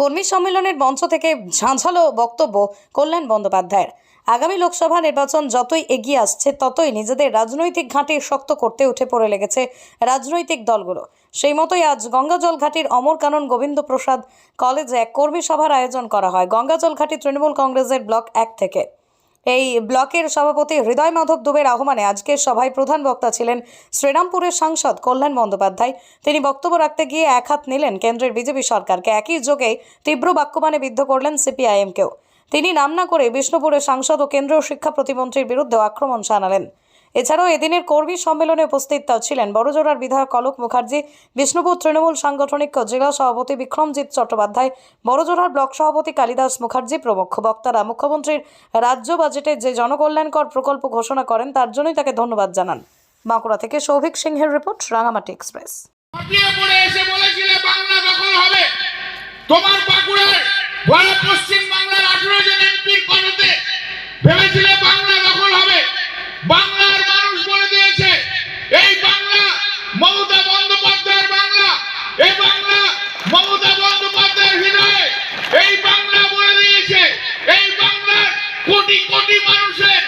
কর্মী সম্মেলনের মঞ্চ থেকে ঝাঁঝালো বক্তব্য কল্যাণ বন্দ্যোপাধ্যায়ের। আগামী লোকসভা নির্বাচন যতই এগিয়ে আসছে, ততই নিজেদের রাজনৈতিক ঘাঁটি শক্ত করতে উঠে পড়ে লেগেছে রাজনৈতিক দলগুলো। সেই মতোই আজ গঙ্গাজল ঘাটির অমর কানন গোবিন্দ প্রসাদ কলেজে এক কর্মী সভার আয়োজন করা হয়। গঙ্গাজল ঘাটি তৃণমূল কংগ্রেসের ব্লক এক থেকে। এই ব্লকের সভাপতি হৃদয় মাধব দুবের আহ্বানে আজকের সভায় প্রধান বক্তা ছিলেন শ্রীরামপুরের সাংসদ কল্যাণ বন্দ্যোপাধ্যায়। তিনি বক্তব্য রাখতে গিয়ে এক হাত নিলেন কেন্দ্রের বিজেপি সরকারকে। একই যোগে তীব্র বাক্যবাণে বিদ্ধ করলেন সিপিআইএমকেও। তিনি নাম না করে বিষ্ণুপুরের সাংসদ ও কেন্দ্রীয় শিক্ষা প্রতিমন্ত্রীর বিরুদ্ধে আক্রমণ শানালেন। এছাড়াও এদিনের কর্মী সম্মেলনে উপস্থিত ছিলেন বড়জোড়ার বিধায়ক কলক মুখার্জি, বিষ্ণুপুর তৃণমূল সাংগঠনিক জেলা সভাপতি বিক্রমজিৎ চট্টোপাধ্যায়, বড়জোড়ার ব্লক সভাপতি কালিদাস মুখার্জি, প্রমুখ বক্তারা, মুখ্যমন্ত্রীর রাজ্য বাজেটে যে জনকল্যাণকর প্রকল্প ঘোষণা করেন, তার জন্যই তাকে ধন্যবাদ জানান। বাঁকুড়া থেকে সৌভিক সিংহের রিপোর্ট, রাঙামাটি এক্সপ্রেস। তোমার পশ্চিম কোটি কোটি মানুষের